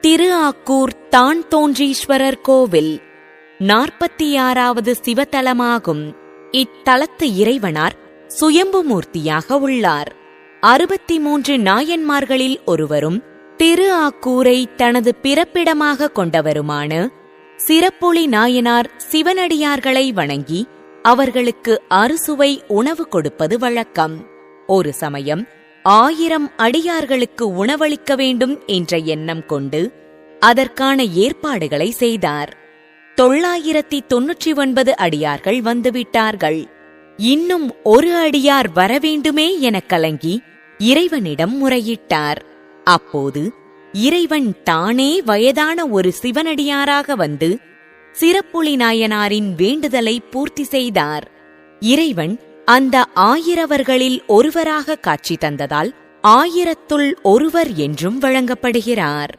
திரு ஆக்கூர் தான் தோன்றீஸ்வரர் கோவில். நாற்பத்தி ஆறாவது சிவத்தலமாகும் இத்தலத்து இறைவனார் சுயம்புமூர்த்தியாக உள்ளார். அறுபத்தி மூன்று நாயன்மார்களில் ஒருவரும் திரு ஆக்கூரை தனது பிறப்பிடமாக கொண்டவருமான சிறப்புளி நாயனார் சிவனடியார்களை வணங்கி அவர்களுக்கு அறுசுவை உணவு கொடுப்பது வழக்கம். ஒரு சமயம் ஆயிரம் அடியார்களுக்கு உணவளிக்க வேண்டும் என்ற எண்ணம் கொண்டு அதற்கான ஏற்பாடுகளை செய்தார். தொள்ளாயிரத்தி தொன்னூற்றி ஒன்பது அடியார்கள் வந்துவிட்டார்கள். இன்னும் ஒரு அடியார் வரவேண்டுமே எனக் கலங்கி இறைவனிடம் முறையிட்டார். அப்போது இறைவன் தானே வயதான ஒரு சிவனடியாராக வந்து சிறப்புளி நாயனாரின் வேண்டுதலை பூர்த்தி செய்தார். இறைவன் அந்த ஆயிரவர்களில் ஒருவராக காட்சி தந்ததால் ஆயிரத்துள் ஒருவர் என்றும் வழங்கப்படுகிறார்.